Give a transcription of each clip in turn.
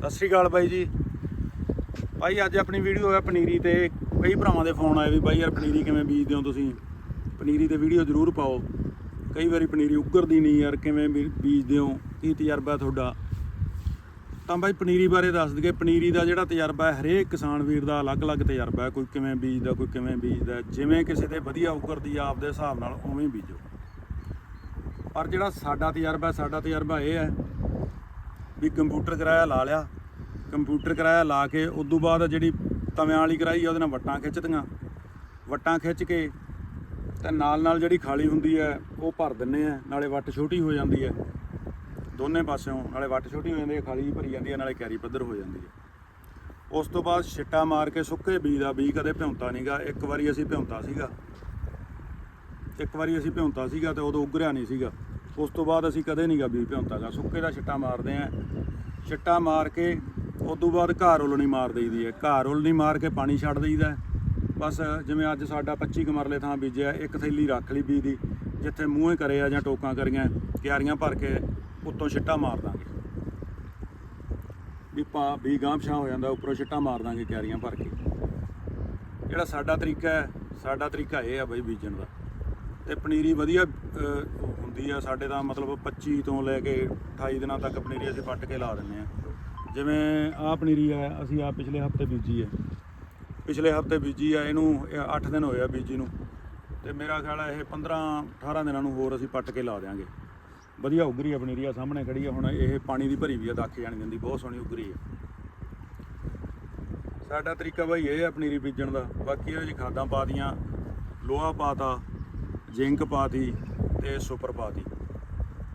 ਸਤਿ ਸ਼੍ਰੀ ਅਕਾਲ ਬਾਈ ਜੀ। ਭਾਈ ਅੱਜ ਆਪਣੀ ਵੀਡੀਓ ਹੈ ਪਨੀਰੀ ਤੇ। ਕਈ ਭਰਾਵਾਂ ਦੇ ਫੋਨ ਆਏ ਵੀ ਬਾਈ ਯਾਰ ਪਨੀਰੀ ਕਿਵੇਂ ਬੀਜਦੇ ਹੋ ਤੁਸੀਂ? ਪਨੀਰੀ ਤੇ ਵੀਡੀਓ ਜ਼ਰੂਰ ਪਾਓ। ਕਈ ਵਾਰੀ ਪਨੀਰੀ ਉੱਗਰਦੀ ਨਹੀਂ ਯਾਰ, ਕਿਵੇਂ ਬੀ- ਬੀਜਦੇ ਹੋ? ਕੀ ਤਜਰਬਾ ਤੁਹਾਡਾ? ਤਾਂ ਬਾਈ ਪਨੀਰੀ ਬਾਰੇ ਦੱਸ ਦਈਏ। ਪਨੀਰੀ ਦਾ ਜਿਹੜਾ ਤਜਰਬਾ ਹੈ, ਹਰੇਕ ਕਿਸਾਨ ਵੀਰ ਦਾ ਅਲੱਗ-ਅਲੱਗ ਤਜਰਬਾ ਹੈ। ਕੋਈ ਕਿਵੇਂ ਬੀਜਦਾ, ਕੋਈ ਕਿਵੇਂ ਬੀਜਦਾ ਜਿਵੇਂ ਕਿਸੇ ਦੇ ਵਧੀਆ ਉੱਗਰਦੀ ਆ, ਆਪਦੇ ਹਿਸਾਬ ਨਾਲ ਉਵੇਂ ਬੀਜੋ। ਪਰ ਜਿਹੜਾ ਸਾਡਾ ਤਜਰਬਾ ਸਾਡਾ ਤਜਰਬਾ ਇਹ ਹੈ ਵੀ ਕੰਪਿਊਟਰ ਕਿਰਾਇਆ ਲਾ ਲਿਆ। ਕੰਪਿਊਟਰ ਕਿਰਾਇਆ ਲਾ ਕੇ ਉਸ ਤੋਂ ਬਾਅਦ ਜਿਹੜੀ ਤਵਿਆਂ ਵਾਲੀ ਕਰਾਈ ਆ, ਉਹਦੇ ਨਾਲ ਵੱਟਾਂ ਖਿੱਚਦੀਆਂ ਵੱਟਾਂ ਖਿੱਚ ਕੇ ਤੇ ਨਾਲ ਨਾਲ ਜਿਹੜੀ ਖਾਲੀ ਹੁੰਦੀ ਹੈ, ਉਹ ਭਰ ਦਿੰਨੇ ਆ, ਨਾਲੇ ਵੱਟ ਛੋਟੀ ਹੋ ਜਾਂਦੀ ਹੈ। ਦੋਨੇ ਪਾਸਿਓਂ ਨਾਲੇ ਵੱਟ ਛੋਟੀ ਹੋ ਜਾਂਦੀ ਹੈ, ਖਾਲੀ ਭਰੀ ਜਾਂਦੀ ਹੈ, ਨਾਲੇ ਕੈਰੀ ਪੱਧਰ ਹੋ ਜਾਂਦੀ ਹੈ। ਉਸ ਤੋਂ ਬਾਅਦ ਛਿੱਟਾ ਮਾਰ ਕੇ ਸੁੱਕੇ ਬੀ ਦਾ ਬੀ ਕਦੇ ਭਿਉਂਤਾ ਨਹੀਂਗਾ ਇੱਕ ਵਾਰੀ ਅਸੀਂ ਭਿਉਂਤਾ ਸੀਗਾ। ਇੱਕ ਵਾਰੀ ਅਸੀਂ ਭਿਉਂਤਾ ਸੀਗਾ ਤੇ ਉਦੋਂ ਉਗਰਿਆ ਨਹੀਂ ਸੀਗਾ। ਉਸ ਤੋਂ ਬਾਅਦ ਅਸੀਂ ਕਦੇ ਨਹੀਂਗਾ ਬੀਜ ਭਿਉਂਤਾਗਾ। ਸੁੱਕੇ ਦਾ ਛਿੱਟਾ ਮਾਰਦੇ ਆਂ। ਛਿੱਟਾ ਮਾਰ ਕੇ ਉਸ ਤੋਂ ਬਾਅਦ ਘਾਰ ਉਲਣੀ ਮਾਰ ਦਈਦੀ ਹੈ। ਘਾਰ ਉਲਣੀ ਮਾਰ ਕੇ ਪਾਣੀ ਛੱਡ ਦਈਦਾ ਬਸ ਜਿਵੇਂ ਅੱਜ ਸਾਡਾ 25 ਕਮਰਲੇ ਥਾਂ ਬੀਜਿਆ, ਇੱਕ ਥੈਲੀ ਰੱਖ ਲਈ ਬੀਜ ਦੀ, ਜਿੱਥੇ ਮੂੰਹੇ ਕਰੇ ਆ ਜਾਂ ਟੋਕਾਂ ਕਰੀਆਂ, ਕਿਆਰੀਆਂ ਭਰ ਕੇ ਉੱਤੋਂ ਛਿੱਟਾ ਮਾਰ ਦਾਂਗੇ। ਵੀ ਪਾ, ਵੀ ਗਾਂਭਸ਼ਾਂ ਹੋ ਜਾਂਦਾ, ਉੱਪਰੋਂ ਛਿੱਟਾ ਮਾਰ ਦਾਂਗੇ ਕਿਆਰੀਆਂ ਭਰ ਕੇ। ਜਿਹੜਾ ਸਾਡਾ ਤਰੀਕਾ ਹੈ, ਸਾਡਾ ਤਰੀਕਾ ਇਹ ਆ ਬਈ ਬੀਜਣ ਦਾ। ਤੇ ਪਨੀਰੀ ਵਧੀਆ ਹੁੰਦੀ ਆ, ਸਾਡੇ ਤਾਂ ਮਤਲਬ 25 ਤੋਂ ਲੈ ਕੇ 28 ਦਿਨਾਂ ਤੱਕ ਪਨੀਰੀ ਅਸੀਂ ਪੱਟ ਕੇ ਲਾ ਦਿੰਨੇ ਆ। ਜਿਵੇਂ ਆਹ ਪਨੀਰੀ ਆ, ਅਸੀਂ ਆ ਪਿਛਲੇ ਹਫ਼ਤੇ ਬੀਜੀ ਹੈ ਪਿਛਲੇ ਹਫ਼ਤੇ ਬੀਜੀ ਆ, ਇਹਨੂੰ 8 ਦਿਨ ਹੋਏ ਆ ਬੀਜੀ ਨੂੰ। ਤੇ ਮੇਰਾ ਖਿਆਲ ਹੈ ਇਹ 15 18 ਦਿਨਾਂ ਨੂੰ ਹੋਰ ਅਸੀਂ ਪੱਟ ਕੇ ਲਾ ਦਿਆਂਗੇ। ਵਧੀਆ ਉਗਰੀ ਆ ਪਨੀਰੀ ਆ ਸਾਹਮਣੇ ਖੜੀ ਆ, ਹੁਣ ਇਹ ਪਾਣੀ ਦੀ ਭਰੀ ਵੀ ਆ, ਦੱਖ ਜਾਣੀ ਜਾਂਦੀ ਬਹੁਤ ਸੋਹਣੀ ਉਗਰੀ ਆ। ਸਾਡਾ ਤਰੀਕਾ ਬਾਈ ਇਹ ਆ ਪਨੀਰੀ ਬੀਜਣ ਦਾ। ਬਾਕੀ ਇਹ ਜੀ ਖਾਦਾਂ ਪਾ ਦੀਆਂ, ਲੋਹਾ ਪਾਤਾ ਜ਼ਿੰਕ ਪਾਤੀ ਤੇ ਸੁਪਰ ਪਾਤੀ।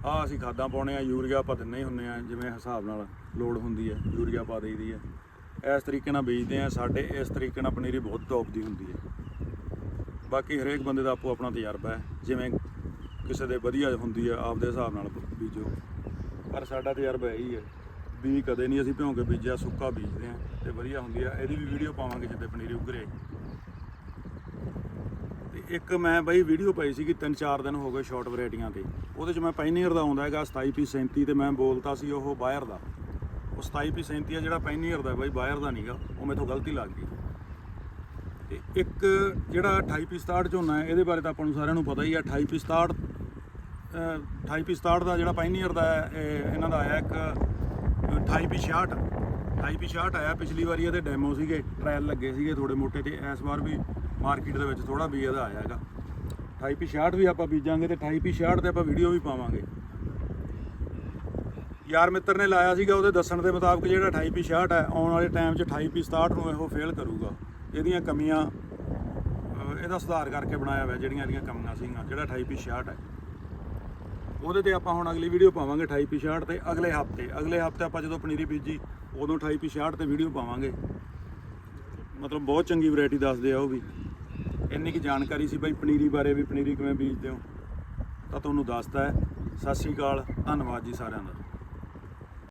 ਆ ਅਸੀਂ ਖਾਦਾਂ ਪਾਉਣੇ ਆ, ਯੂਰੀਆ ਆਪਾਂ ਦਿੰਨੇ ਹੀ ਹੁੰਨੇ ਆ, ਜਿਵੇਂ ਹਿਸਾਬ ਨਾਲ ਲੋਡ ਹੁੰਦੀ ਹੈ ਯੂਰੀਆ ਪਾ ਦੇਈਦੀ ਹੈ ਇਸ ਤਰੀਕੇ ਨਾਲ ਬੀਜਦੇ ਆ, ਸਾਡੇ ਇਸ ਤਰੀਕੇ ਨਾਲ ਪਨੀਰੀ ਬਹੁਤ ਟੌਪ ਦੀ ਹੁੰਦੀ ਹੈ ਬਾਕੀ ਹਰੇਕ ਬੰਦੇ ਦਾ ਆਪੋ ਆਪਣਾ ਤਜਰਬਾ ਹੈ, ਜਿਵੇਂ ਕਿਸੇ ਦੇ ਵਧੀਆ ਹੁੰਦੀ ਹੈ ਆਪਦੇ ਹਿਸਾਬ ਨਾਲ ਬੀਜੋ। ਪਰ ਸਾਡਾ ਤਜਰਬਾ ਇਹੀ ਹੈ ਵੀ ਕਦੇ ਨਹੀਂ ਅਸੀਂ ਭਿਉਂ ਕੇ ਬੀਜਿਆ, ਸੁੱਕਾ ਬੀਜਦੇ ਆ ਤੇ ਵਧੀਆ ਹੁੰਦੀ ਆ। ਇਹਦੀ ਵੀ ਵੀਡੀਓ ਪਾਵਾਂਗੇ ਜਿੱਦੇ ਪਨੀਰੀ ਉਗਰੇ। ਤੇ ਇੱਕ ਮੈਂ ਬਈ ਵੀਡੀਓ ਪਾਈ ਸੀ ਕਿ ਤਿੰਨ ਚਾਰ ਦਿਨ ਹੋ ਗਏ ਸ਼ਾਰਟ ਵੈਰਾਈਟੀਆਂ ਤੇ। ਉਹਦੇ ਚ ਮੈਂ ਪੈਨੀਅਰ ਦਾ ਆਉਂਦਾ ਹੈਗਾ 27 37 ਤੇ ਮੈਂ ਬੋਲਤਾ ਸੀ ਉਹ ਬਾਇਰ ਦਾ। ਉਹ 27 37 ਆ ਜਿਹੜਾ ਪੈਨੀਅਰ ਦਾ ਬਈ ਬਾਇਰ ਦਾ ਨਹੀਂਗਾ ਉਹ ਮੇਥੋਂ ਗਲਤੀ ਲੱਗ ਗਈ। ਤੇ ਇੱਕ ਜਿਹੜਾ 28 67 ਝੋਨਾ ਹੈ, ਇਹਦੇ ਬਾਰੇ ਤਾਂ ਆਪਾਂ ਨੂੰ ਸਾਰਿਆਂ ਨੂੰ ਪਤਾ ਹੀ ਆ 28 67 28 67 ਦਾ ਜਿਹੜਾ ਪਾਇਨੀਅਰ ਦਾ ਇਹ ਇਹਨਾਂ ਦਾ ਆਇਆ ਇੱਕ 28 66 28 66 ਆਇਆ, ਪਿਛਲੀ ਵਾਰੀ ਇਹਦੇ ਡੈਮੋ ਸੀਗੇ ਟ੍ਰਾਇਲ ਲੱਗੇ ਸੀਗੇ ਥੋੜੇ ਮੋਟੇ ਤੇ ਇਸ ਵਾਰ ਵੀ ਮਾਰਕੀਟ ਦੇ ਵਿੱਚ ਥੋੜਾ ਵੀ ਇਹਦਾ ਆਇਆ ਹੈਗਾ। 28 66 ਵੀ ਆਪਾਂ ਬੀਜਾਂਗੇ ਤੇ 28 66 ਤੇ ਆਪਾਂ ਵੀਡੀਓ ਵੀ ਪਾਵਾਂਗੇ। ਯਾਰ ਮਿੱਤਰ ਨੇ ਲਾਇਆ ਸੀਗਾ, ਉਹਦੇ ਦੱਸਣ ਦੇ ਮੁਤਾਬਕ ਜਿਹੜਾ 28 66 ਹੈ, ਆਉਣ ਵਾਲੇ ਟਾਈਮ 'ਚ 28 67 ਨੂੰ ਇਹੋ ਫੇਲ ਕਰੂਗਾ। ਇਹਦੀਆਂ ਕਮੀਆਂ ਇਹਦਾ ਸੁਧਾਰ ਕਰਕੇ ਬਣਾਇਆ ਹੋਇਆ, ਜਿਹੜੀਆਂ ਇਹਦੀਆਂ ਕਮੀਆਂ ਸੀਗੀਆਂ, ਜਿਹੜਾ 28 66 ਹੈ। ਉਹਦੇ ਤੇ ਆਪਾਂ ਹੁਣ ਅਗਲੀ ਵੀਡੀਓ ਪਾਵਾਂਗੇ 28 66 ਤੇ ਅਗਲੇ ਹਫ਼ਤੇ। ਅਗਲੇ ਹਫ਼ਤੇ ਆਪਾਂ ਜਦੋਂ ਪਨੀਰੀ ਬੀਜੀ, ਉਦੋਂ 28 66 ਤੇ ਵੀਡੀਓ ਪਾਵਾਂਗੇ। ਮਤਲਬ ਬਹੁਤ ਚੰਗੀ ਵੈਰਾਈਟੀ ਦੱਸਦੇ ਆ ਉਹ ਵੀ। ਇੰਨੀ ਕੀ ਜਾਣਕਾਰੀ ਸੀ ਬਾਈ ਪਨੀਰੀ ਬਾਰੇ ਵੀ, ਪਨੀਰੀ ਕਿਵੇਂ ਬੀਜਦੇ ਹੋ? ਤਾਂ ਤੁਹਾਨੂੰ ਦੱਸਤਾ ਹੈ। ਸਤਿ ਸ਼੍ਰੀ ਅਕਾਲ, ਧੰਨਵਾਦ ਜੀ ਸਾਰਿਆਂ ਦਾ।